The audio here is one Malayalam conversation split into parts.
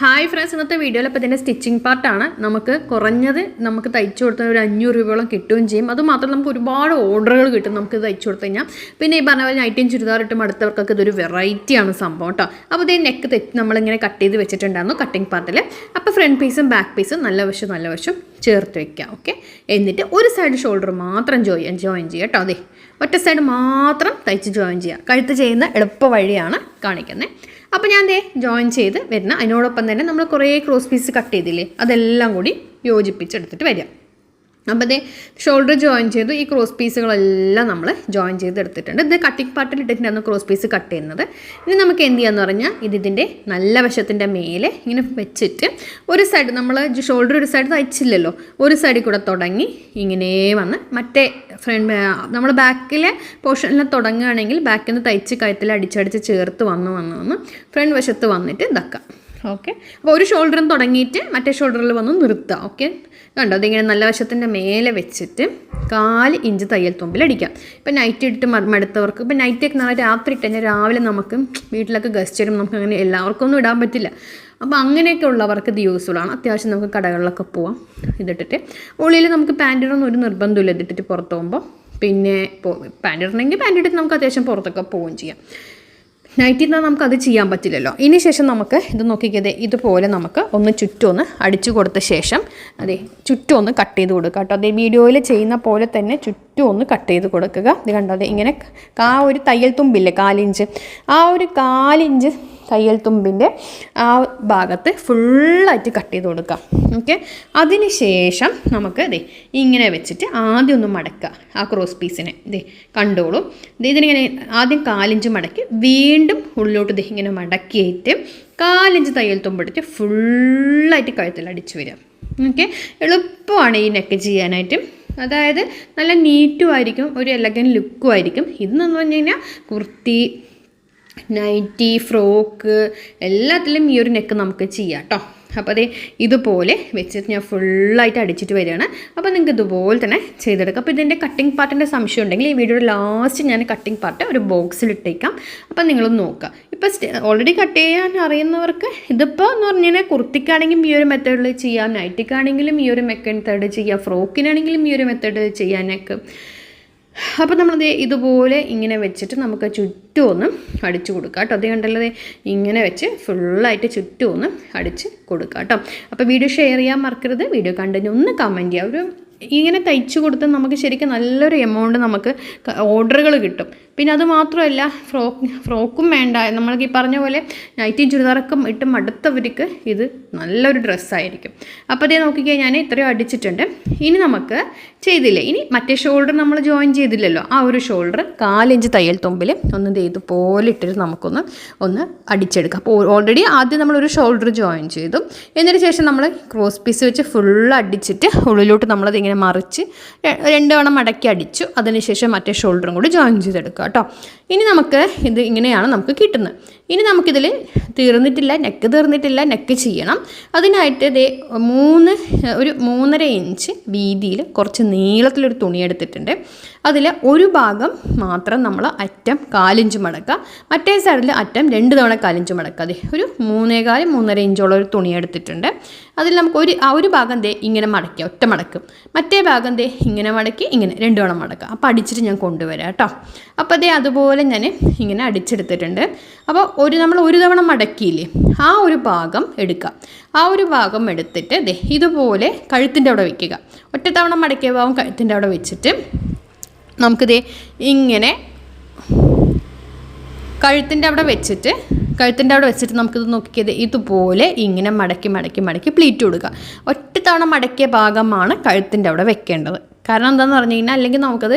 ഹായ് ഫ്രണ്ട്സ് ഇന്നത്തെ വീഡിയോയിൽ അപ്പോൾ ഇതിന്റെ സ്റ്റിച്ചിങ് പാർട്ടാണ് നമുക്ക് കുറഞ്ഞത് നമുക്ക് തയ്ച്ചു കൊടുത്താൽ ഒരു അഞ്ഞൂറ് രൂപയോളം കിട്ടുകയും ചെയ്യും. അതുമാത്രം നമുക്ക് ഒരുപാട് ഓർഡറുകൾ കിട്ടും നമുക്ക് തയ്ച്ചു കൊടുത്തു കഴിഞ്ഞാൽ. പിന്നെ ഈ പറഞ്ഞ പോലെ നൈറ്റിയും ചുരിദാറിട്ടും അടുത്തവർക്കൊക്കെ ഇതൊരു വെറൈറ്റിയാണ് സംഭവം കേട്ടോ അപ്പോൾ ഇതേ നെക്ക് തെറ്റ് നമ്മളിങ്ങനെ കട്ട് ചെയ്ത് വെച്ചിട്ടുണ്ടായിരുന്നു കട്ടിങ് പാർട്ടിൽ അപ്പോൾ ഫ്രണ്ട് പീസും ബാക്ക് പീസും നല്ല വശം നല്ല വശം ചേർത്ത് വെക്കാം ഓക്കെ എന്നിട്ട് ഒരു സൈഡ് ഷോൾഡർ മാത്രം ജോയിൻ ജോയിൻ ചെയ്യുക കേട്ടോ അതെ ഒറ്റ സൈഡ് മാത്രം തയ്ച്ച് ജോയിൻ ചെയ്യുക. കഴുത്ത് ചെയ്യുന്ന എളുപ്പ വഴിയാണ് കാണിക്കുന്നത് അപ്പോൾ ഞാൻ ദേ ജോയിൻ ചെയ്ത് വരുന്ന അതിനോടൊപ്പം തന്നെ നമ്മൾ കുറേ ക്രോസ് പീസ് കട്ട് ചെയ്തില്ലേ? അതെല്ലാം കൂടി യോജിപ്പിച്ചെടുത്തിട്ട് വരിക അപ്പോൾ അതേ ഷോൾഡർ ജോയിൻ ചെയ്തു. ഈ ക്രോസ് പീസുകളെല്ലാം നമ്മൾ ജോയിൻ ചെയ്തെടുത്തിട്ടുണ്ട്. ഇത് കട്ടിങ് പാർട്ടിൽ ഇട്ടിട്ടാണ് ക്രോസ് പീസ് കട്ട് ചെയ്യുന്നത്. ഇനി നമുക്ക് എന്ത് ചെയ്യാന്ന് പറഞ്ഞാൽ ഇത് ഇതിന്റെ നല്ല വശത്തിന്റെ മേലെ ഇങ്ങനെ വെച്ചിട്ട് ഒരു സൈഡ് നമ്മൾ ഷോൾഡർ ഒരു സൈഡ് തയ്ച്ചില്ലല്ലോ. ഒരു സൈഡിൽ കൂടെ തുടങ്ങി ഇങ്ങനെ വന്ന് മറ്റേ ഫ്രണ്ട് നമ്മൾ ബാക്കിലെ പോർഷനിൽ തുടങ്ങുകയാണെങ്കിൽ ബാക്കിൽ നിന്ന് തയ്ച്ച് കയത്തിൽ അടിച്ചടിച്ച് ചേർത്ത് വന്ന് വന്ന് വന്ന് ഫ്രണ്ട് വശത്ത് വന്നിട്ട് ഇതാക്കാം. ഓക്കെ അപ്പോൾ ഒരു ഷോൾഡറും തുടങ്ങിയിട്ട് മറ്റേ ഷോൾഡറിൽ വന്ന് നിർത്തുക ഓക്കെ കണ്ടോ? അതിങ്ങനെ നല്ല വശത്തിന്റെ മേലെ വെച്ചിട്ട് കാൽ ഇഞ്ച് തയ്യൽ തുമ്പിൽ അടിക്കാം. ഇപ്പം നൈറ്റ് ഇട്ട് മ- മടുത്തവർക്ക് ഇപ്പം നൈറ്റ് ഒക്കെ നാളെ രാത്രി ഇട്ട് തന്നെ രാവിലെ നമുക്ക് വീട്ടിലൊക്കെ ഗസ്റ്റ് വരും. നമുക്ക് അങ്ങനെ എല്ലാവർക്കും ഒന്നും ഇടാൻ പറ്റില്ല. അപ്പോൾ അങ്ങനെയൊക്കെ ഉള്ളവർക്ക് ഇത് യൂസ്ഫുൾ ആണ്. അത്യാവശ്യം നമുക്ക് കടകളിലൊക്കെ പോവാം ഇതിട്ടിട്ട്. ഉള്ളിൽ നമുക്ക് പാന്റിനൊന്നും ഒരു നിർബന്ധമില്ല. ഇതിട്ടിട്ട് പുറത്ത് പോകുമ്പോൾ പിന്നെ പോ ഇടണമെങ്കിൽ പാന്റിട്ട് ഇട്ടിട്ട് നമുക്ക് അത്യാവശ്യം പുറത്തൊക്കെ പോവുകയും ചെയ്യാം. നൈറ്റിൽ നിന്ന് നമുക്ക് അത് ചെയ്യാൻ പറ്റില്ലല്ലോ. ഇനി ശേഷം നമുക്ക് ഇത് നോക്കിക്കതേ ഇതുപോലെ നമുക്ക് ഒന്ന് ചുറ്റൊന്ന് അടിച്ചു കൊടുത്ത ശേഷം അതെ ചുറ്റൊന്ന് കട്ട് ചെയ്ത് കൊടുക്കുക കേട്ടോ. അതേ വീഡിയോയിൽ ചെയ്യുന്ന പോലെ തന്നെ ചുറ്റും ഒന്ന് കട്ട് ചെയ്ത് കൊടുക്കുക. ഇത് കണ്ടോ അതെ ഇങ്ങനെ ആ ഒരു തയ്യൽ തുമ്പില്ലേ കാലിഞ്ച്. ആ ഒരു കാലിഞ്ച് തയ്യൽ തുമ്പിന്റെ ആ ഭാഗത്ത് ഫുള്ളായിട്ട് കട്ട് ചെയ്ത് കൊടുക്കാം ഓക്കെ? അതിന് ശേഷം നമുക്ക് ഇതേ ഇങ്ങനെ വെച്ചിട്ട് ആദ്യം ഒന്ന് മടക്കുക ആ ക്രോസ് പീസിനെ. ഇതേ കണ്ടോളൂ. ഇതിനിങ്ങനെ ആദ്യം കാലിഞ്ച് മടക്കി വീണ്ടും ഉള്ളിലോട്ട് ദേ ഇങ്ങനെ മടക്കിയിട്ട് കാലിഞ്ച് തയ്യൽ തുമ്പെടുത്ത് ഫുള്ളായിട്ട് കഴുത്തിൽ അടിച്ചു വരിക. ഓക്കെ? എളുപ്പമാണ് ഈ നെക്ക് ചെയ്യാനായിട്ട്. അതായത് നല്ല നീറ്റും ആയിരിക്കും ഒരു എലഗൻ ലുക്കും ആയിരിക്കും. ഇതെന്ന് പറഞ്ഞു കഴിഞ്ഞാൽ കുർത്തി നൈറ്റി ഫ്രോക്ക് എല്ലാത്തിലും ഈ ഒരു നെക്ക് നമുക്ക് ചെയ്യാം കേട്ടോ അപ്പോൾ അതേ ഇതുപോലെ വെച്ചിട്ട് ഞാൻ ഫുള്ളായിട്ട് അടിച്ചിട്ട് വരികയാണ്. അപ്പോൾ നിങ്ങൾക്ക് ഇതുപോലെ തന്നെ ചെയ്തെടുക്കാം. അപ്പോൾ ഇതിന്റെ കട്ടിംഗ് പാർട്ടിന്റെ സംശയം ഉണ്ടെങ്കിൽ ഈ വീഡിയോയുടെ ലാസ്റ്റ് ഞാൻ കട്ടിംഗ് പാർട്ട് ഒരു ബോക്സിൽ ഇട്ടേക്കാം. അപ്പോൾ നിങ്ങളൊന്ന് നോക്കുക. ഇപ്പോൾ ഓൾറെഡി കട്ട് ചെയ്യാൻ അറിയുന്നവർക്ക് ഇതിപ്പോൾ എന്ന് പറഞ്ഞു കഴിഞ്ഞാൽ കുർത്തിക്കാണെങ്കിലും ഈ ഒരു മെത്തേഡിൽ ചെയ്യാം. നൈറ്റിക്കാണെങ്കിലും ഈ ഒരു മെക്കൻ മെത്തേഡ് ചെയ്യാം. ഫ്രോക്കിനാണെങ്കിലും ഈ ഒരു മെത്തേഡ് ചെയ്യാനൊക്കെ അപ്പോൾ നമ്മളത് ഇതുപോലെ ഇങ്ങനെ വെച്ചിട്ട് നമുക്ക് ചുറ്റും ഒന്ന് അടിച്ചു കൊടുക്കാം കേട്ടോ. അത് കണ്ടല്ലോ ഇങ്ങനെ വെച്ച് ഫുള്ളായിട്ട് ചുറ്റും ഒന്ന് അടിച്ച് കൊടുക്കാം കേട്ടോ. അപ്പോൾ വീഡിയോ ഷെയർ ചെയ്യാൻ മറക്കരുത്. വീഡിയോ കണ്ടിന് ഒന്ന് കമന്റ് ചെയ്യുക. ഒരു ഇങ്ങനെ തയ്ച്ചു കൊടുത്ത് നമുക്ക് ശരിക്കും നല്ലൊരു എമൗണ്ട് നമുക്ക് ഓർഡറുകൾ കിട്ടും. പിന്നെ അത് മാത്രമല്ല ഫ്രോക്ക് ഫ്രോക്കും വേണ്ട. നമ്മൾക്ക് ഈ പറഞ്ഞ പോലെ നൈറ്റി ചുരിദാറൊക്കെ ഇട്ട് മടുത്തവർക്ക് ഇത് നല്ലൊരു ഡ്രസ്സായിരിക്കും അപ്പോൾ അതേ നോക്കിക്കഴിഞ്ഞാൽ ഞാൻ ഇത്രയും അടിച്ചിട്ടുണ്ട്. ഇനി നമുക്ക് ചെയ്തില്ലേ? ഇനി മറ്റേ ഷോൾഡർ നമ്മൾ ജോയിൻ ചെയ്തില്ലല്ലോ. ആ ഒരു ഷോൾഡർ കാലിഞ്ച് തയ്യൽ തുമ്പിൽ ഒന്ന് ഇതുപോലെ ഇട്ടിട്ട് നമുക്കൊന്ന് ഒന്ന് അടിച്ചെടുക്കാം. അപ്പോൾ ഓൾറെഡി ആദ്യം നമ്മളൊരു ഷോൾഡർ ജോയിൻ ചെയ്തു. എന്നതിന് ശേഷം നമ്മൾ ക്രോസ് പീസ് വെച്ച് ഫുൾ അടിച്ചിട്ട് ഉള്ളിലോട്ട് നമ്മളത് ഇങ്ങനെ മറിച്ച് രണ്ടു തവണ മടക്കി അടിച്ചു. അതിനുശേഷം മറ്റേ ഷോൾഡറും കൂടി ജോയിൻ ചെയ്തെടുക്കുക കേട്ടോ. ഇനി നമുക്ക് ഇത് ഇങ്ങനെയാണ് നമുക്ക് കിട്ടുന്നത്. ഇനി നമുക്കിതിൽ തീർന്നിട്ടില്ല നെക്ക് തീർന്നിട്ടില്ല നെക്ക് ചെയ്യണം. അതിനായിട്ട് ദേ മൂന്ന് ഒരു മൂന്നര ഇഞ്ച് വീതിയിൽ കുറച്ച് നീളത്തിലൊരു തുണി എടുത്തിട്ടുണ്ട്. അതിൽ ഒരു ഭാഗം മാത്രം നമ്മൾ അറ്റം കാലിഞ്ച് മടക്കുക. മറ്റേ സൈഡിൽ അറ്റം രണ്ട് തവണ കാലിഞ്ച് മടക്കുക. അതെ ഒരു മൂന്നേകാൽ മൂന്നര ഇഞ്ചുള്ള ഒരു തുണി എടുത്തിട്ടുണ്ട്. അതിൽ നമുക്ക് ഒരു ആ ഒരു ഭാഗം ദേ ഇങ്ങനെ മടക്കുക ഒറ്റ മടക്കും. മറ്റേ ഭാഗം ദേ ഇങ്ങനെ മടക്കി ഇങ്ങനെ രണ്ട് തവണ മടക്കുക. അപ്പോൾ അടിച്ചിട്ട് ഞാൻ കൊണ്ടുവരാം കേട്ടോ. അപ്പോൾ ദേ അതുപോലെ ഞാൻ ഇങ്ങനെ അടിച്ചെടുത്തിട്ടുണ്ട്. അപ്പോൾ ഒരു നമ്മൾ ഒരു തവണ മടക്കിയില്ലേ ആ ഒരു ഭാഗം എടുക്കുക ആ ഒരു ഭാഗം എടുത്തിട്ട് ദേ ഇതുപോലെ കഴുത്തിന്റെ അവിടെ വയ്ക്കുക ഒറ്റ തവണ മടക്കിയ ഭാഗം കഴുത്തിന്റെ അവിടെ വെച്ചിട്ട് നമുക്കിതേ ഇങ്ങനെ കഴുത്തിന്റെ അവിടെ വെച്ചിട്ട് കഴുത്തിന്റെ അവിടെ വെച്ചിട്ട് നമുക്കിത് നോക്കിയത് ഇതുപോലെ ഇങ്ങനെ മടക്കി മടക്കി മടക്കി പ്ലീറ്റ് കൊടുക്കുക. ഒറ്റ തവണ മടക്കിയ ഭാഗമാണ് കഴുത്തിന്റെ അവിടെ വെക്കേണ്ടത്. കാരണം എന്താണെന്ന് പറഞ്ഞു കഴിഞ്ഞാൽ അല്ലെങ്കിൽ നമുക്കത്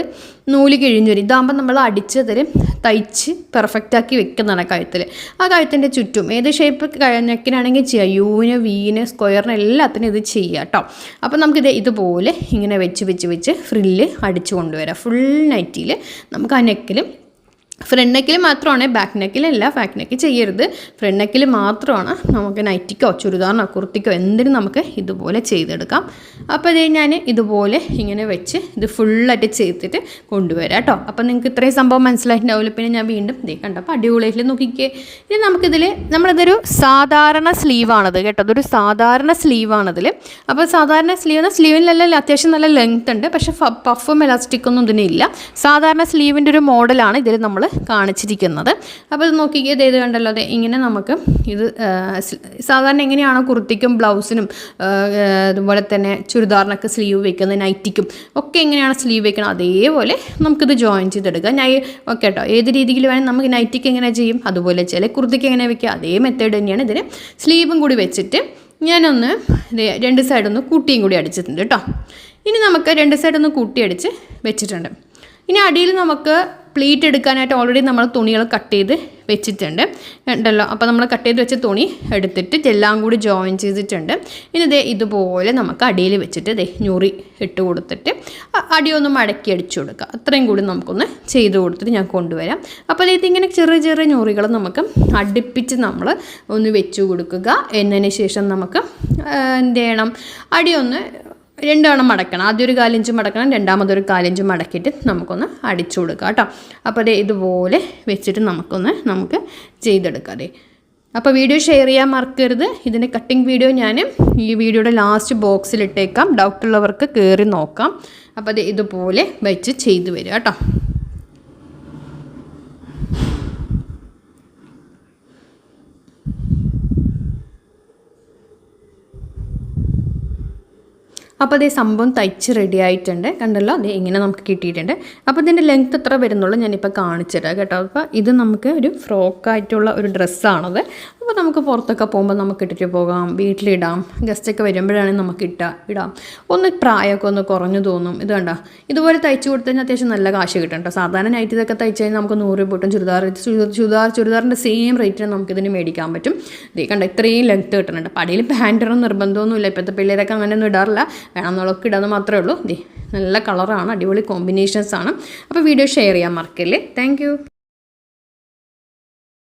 നൂൽ കിഴിഞ്ഞു വരും. ഇതാകുമ്പോൾ നമ്മൾ അടിച്ചതിൽ തയ്ച്ച് പെർഫെക്റ്റ് ആക്കി വെക്കുന്നതാണ് കഴുത്തിൽ. ആ കഴുത്തിന്റെ ചുറ്റും ഏത് ഷേപ്പ് നെക്കിനാണെങ്കിൽ ചെയ്യാം. യൂവിന് വീന് സ്ക്വയറിന് എല്ലാത്തിനും ഇത് ചെയ്യാം കേട്ടോ. അപ്പോൾ നമുക്കിത് ഇതുപോലെ ഇങ്ങനെ വെച്ച് വെച്ച് വെച്ച് ഫ്രില്ല് അടിച്ചു കൊണ്ടുവരാം. ഫുൾ നൈറ്റിയിൽ നമുക്ക് ആ നെക്കിൽ ഫ്രണ്ട് നെക്കിൽ മാത്രമാണ് ബാക്ക് നെക്കിലല്ല ബാക്ക് നെക്ക് ചെയ്യരുത്. ഫ്രണ്ട് നെക്കിൽ മാത്രമാണ് നമുക്ക് നൈറ്റിക്കോ ചുരിദാറിനോ കുർത്തിക്കോ എന്തിനും നമുക്ക് ഇതുപോലെ ചെയ്തെടുക്കാം. അപ്പോൾ ഇത് ഞാൻ ഇതുപോലെ ഇങ്ങനെ വെച്ച് ഇത് ഫുള്ളായിട്ട് ചെയ്തിട്ട് കൊണ്ടുവരാം കേട്ടോ. അപ്പോൾ നിങ്ങൾക്ക് ഇത്രയും സംഭവം മനസ്സിലായിട്ടുണ്ടാവില്ല. പിന്നെ ഞാൻ വീണ്ടും ഇതേ കണ്ടപ്പോൾ അടിപൊളിയായിട്ട് നോക്കിക്കേ. ഇനി നമുക്കിതിൽ നമ്മളിതൊരു സാധാരണ സ്ലീവാണത് കേട്ടോ. അതൊരു സാധാരണ സ്ലീവാണതിൽ അപ്പോൾ സാധാരണ സ്ലീവ് സ്ലീവിലെല്ലാം അത്യാവശ്യം നല്ല ലെങ്ത് ഉണ്ട്. പക്ഷേ പഫും എലാസ്റ്റിക്കൊന്നും ഇതിനില്ല സാധാരണ സ്ലീവിന്റെ ഒരു മോഡലാണ് ഇതിൽ നമ്മൾ കാണിച്ചിരിക്കുന്നത്. അപ്പോൾ ഇത് നോക്കിക്കേ ഇത് കണ്ടല്ലോ അതെ ഇങ്ങനെ നമുക്ക് ഇത് സാധാരണ എങ്ങനെയാണോ കുർത്തിക്കും ബ്ലൗസിനും അതുപോലെ തന്നെ ചുരിദാറിനൊക്കെ സ്ലീവ് വെക്കുന്നത് നൈറ്റിക്കും ഒക്കെ എങ്ങനെയാണ് സ്ലീവ് വെക്കുന്നത് അതേപോലെ നമുക്കിത് ജോയിൻ ചെയ്തെടുക്കാം. ഞാൻ ഓക്കെ കേട്ടോ ഏത് രീതിയിൽ വേണമെങ്കിൽ നമുക്ക് നൈറ്റിക്ക് എങ്ങനെ ചെയ്യും അതുപോലെ ചില കുർത്തിക്ക് എങ്ങനെ വെക്കുക അതേ മെത്തേഡ് തന്നെയാണ് ഇതിന്. സ്ലീവും കൂടി വെച്ചിട്ട് ഞാനൊന്ന് രണ്ട് സൈഡൊന്ന് കൂട്ടിയും കൂടി അടിച്ചിട്ടുണ്ട് കേട്ടോ ഇനി നമുക്ക് രണ്ട് സൈഡൊന്ന് കൂട്ടി അടിച്ച് വെച്ചിട്ടുണ്ട്. ഇനി അടിയിൽ നമുക്ക് പ്ലീറ്റ് എടുക്കാനായിട്ട് ഓൾറെഡി നമ്മൾ തുണികൾ കട്ട് ചെയ്ത് വെച്ചിട്ടുണ്ട്. ഉണ്ടല്ലോ? അപ്പോൾ നമ്മൾ കട്ട് ചെയ്ത് വെച്ച തുണി എടുത്തിട്ട് എല്ലാം കൂടി ജോയിൻ ചെയ്തിട്ടുണ്ട്. ഇനി ഇതേ ഇതുപോലെ നമുക്ക് അടിയിൽ വെച്ചിട്ട് ഇതേ ഞൂറി ഇട്ട് കൊടുത്തിട്ട് അടിയൊന്ന് മടക്കി അടിച്ചു കൊടുക്കുക. അത്രയും കൂടി നമുക്കൊന്ന് ചെയ്ത് കൊടുത്തിട്ട് ഞാൻ കൊണ്ടുവരാം. അപ്പോൾ ഇതിങ്ങനെ ചെറിയ ചെറിയ ഞൂറികൾ നമുക്ക് അടുപ്പിച്ച് നമ്മൾ ഒന്ന് വെച്ചു കൊടുക്കുക. എന്നതിന് ശേഷം നമുക്ക് എന്ത് ചെയ്യണം? അടിയൊന്ന് രണ്ടെണ്ണം മടക്കണം. ആദ്യം ഒരു കാലിഞ്ച് മടക്കണം. രണ്ടാമതൊരു കാലിഞ്ച് മടക്കിയിട്ട് നമുക്കൊന്ന് അടിച്ചു കൊടുക്കാം കേട്ടോ. അപ്പോൾ അതെ ഇതുപോലെ വെച്ചിട്ട് നമുക്കൊന്ന് നമുക്ക് ചെയ്തെടുക്കാം അതെ അപ്പോൾ വീഡിയോ ഷെയർ ചെയ്യാൻ മറക്കരുത്. ഇതിന്റെ കട്ടിങ് വീഡിയോ ഞാൻ ഈ വീഡിയോയുടെ ലാസ്റ്റ് ബോക്സിൽ ഇട്ടേക്കാം. ഡൗട്ടുള്ളവർക്ക് കയറി നോക്കാം. അപ്പോൾ അത് ഇതുപോലെ വെച്ച് ചെയ്തു വരിക കേട്ടോ. അപ്പോൾ അതേ സംഭവം തയ്ച്ച് റെഡി ആയിട്ടുണ്ട്. കണ്ടല്ലോ? അതേ ഇങ്ങനെ നമുക്ക് കിട്ടിയിട്ടുണ്ട്. അപ്പോൾ ഇതിന്റെ ലെങ്ത് എത്ര വരുന്നുള്ളൂ ഞാനിപ്പോൾ കാണിച്ചു തരാം കേട്ടോ. അപ്പോൾ ഇത് നമുക്ക് ഒരു ഫ്രോക്കായിട്ടുള്ള ഒരു ഡ്രസ്സാണത് അപ്പോൾ നമുക്ക് പുറത്തൊക്കെ പോകുമ്പോൾ നമുക്ക് ഇട്ടിട്ട് പോകാം വീട്ടിലിടാം ഗസ്റ്റൊക്കെ വരുമ്പോഴാണെങ്കിൽ നമുക്ക് ഇട്ടാ ഇടാം. ഒന്ന് പ്രായമൊക്കെ ഒന്ന് കുറഞ്ഞു തോന്നും. ഇത് കണ്ട ഇതുപോലെ തയ്ച്ചു കൊടുത്തതിന് അത്യാവശ്യം നല്ല കാശ് കിട്ടും കേട്ടോ സാധാരണ നൈറ്റ് ഇതൊക്കെ തയ്ച്ച് കഴിഞ്ഞാൽ നമുക്ക് നൂറ് രൂപ കിട്ടും ചുരിദാർ ചുരിദാർ ചുരിദാറിന്റെ സെയിം റേറ്റിന് നമുക്കിതിന് മേടിക്കാൻ പറ്റും. ഇതേ കണ്ട ഇത്രയും ലെങ്ത് കിട്ടുന്നുണ്ട് അപ്പോൾ അടിയിൽ പാന്റൊന്നും നിർബന്ധമൊന്നുമില്ല ഇപ്പോഴത്തെ പിള്ളേരൊക്കെ അങ്ങനെയൊന്നും ഇടാറില്ല. വേണമെന്നുള്ളതൊക്കെ ഇടാന്ന് മാത്രമേ ഉള്ളൂ. ദേ നല്ല കളറാണ് അടിപൊളി കോമ്പിനേഷൻസ് ആണ്. അപ്പോൾ വീഡിയോ ഷെയർ ചെയ്യാൻ മറക്കല്ലേ. താങ്ക്